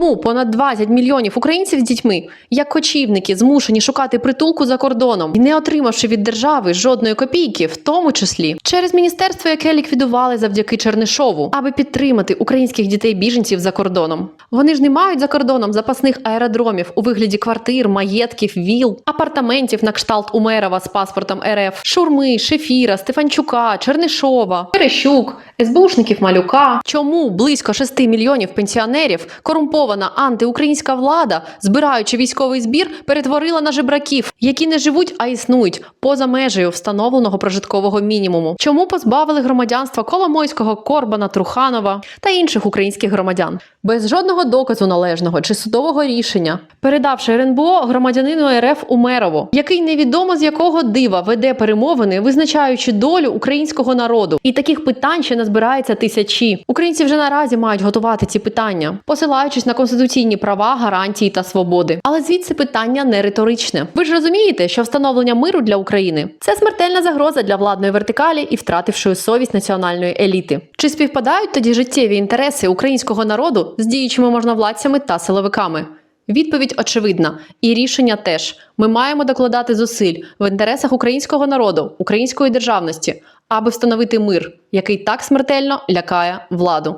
Тому понад 20 мільйонів українців з дітьми, як кочівники, змушені шукати притулку за кордоном і не отримавши від держави жодної копійки, в тому числі через міністерство, яке ліквідували завдяки Чернишову, аби підтримати українських дітей біженців за кордоном. Вони ж не мають за кордоном запасних аеродромів у вигляді квартир, маєтків, віл, апартаментів на кшталт Умерова з паспортом РФ, Шурми, Шефіра, Стефанчука, Чернишова, Перещук, СБУшників Малюка. Чому близько 6 мільйонів пенсіонерів корумпована антиукраїнська влада, збираючи військовий збір, перетворила на жебраків, які не живуть, а існують поза межею встановленого прожиткового мінімуму? Чому позбавили громадянства Коломойського, Корбана, Труханова та інших українських громадян без жодного доказу належного чи судового рішення, передавши РНБО громадянину РФ Умерову, який невідомо з якого дива веде перемовини, визначаючи долю українського народу, і таких питань ще назбирається тисячі. Українці вже наразі мають готувати ці питання, посилаючись на конституційні права, гарантії та свободи. Але звідси питання не риторичне. Ви ж розумієте, що встановлення миру для України це смертельна загроза для владної вертикалі і втратившої совість національної еліти. Чи співпадають тоді життєві інтереси українського народу з діючими можновладцями та силовиками? Відповідь очевидна, і рішення теж. Ми маємо докладати зусиль в інтересах українського народу, української державності, аби встановити мир, який так смертельно лякає владу.